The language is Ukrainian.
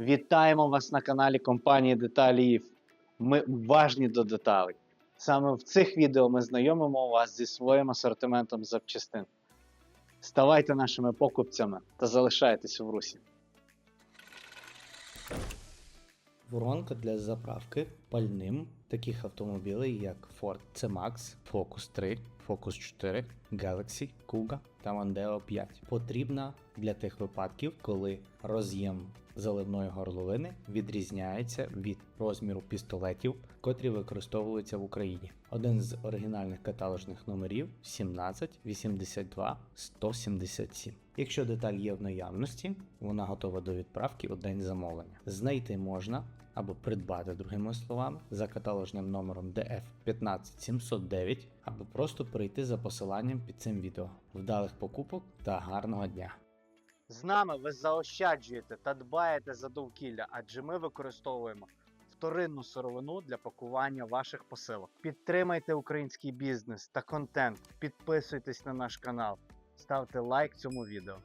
Вітаємо вас на каналі компанії Деталі. Ми уважні до деталей. Саме в цих відео ми знайомимо вас зі своїм асортиментом запчастин. Ставайте нашими покупцями та залишайтесь в русі. Воронка для заправки пальним таких автомобілей, як Ford C-Max, Focus 3, Focus 4, Galaxy, Kuga та Mondeo 5. Потрібна для тих випадків, коли роз'єм заливної горловини відрізняється від розміру пістолетів, котрі використовуються в Україні. Один з оригінальних каталожних номерів 17 82 177. Якщо деталь є в наявності, вона готова до відправки у день замовлення. Знайти можна або придбати, другими словами, за каталожним номером DF 15709, або просто перейти за посиланням під цим відео. Вдалих покупок та гарного дня! З нами ви заощаджуєте та дбаєте за довкілля, адже ми використовуємо вторинну сировину для пакування ваших посилок. Підтримайте український бізнес та контент, підписуйтесь на наш канал, ставте лайк цьому відео.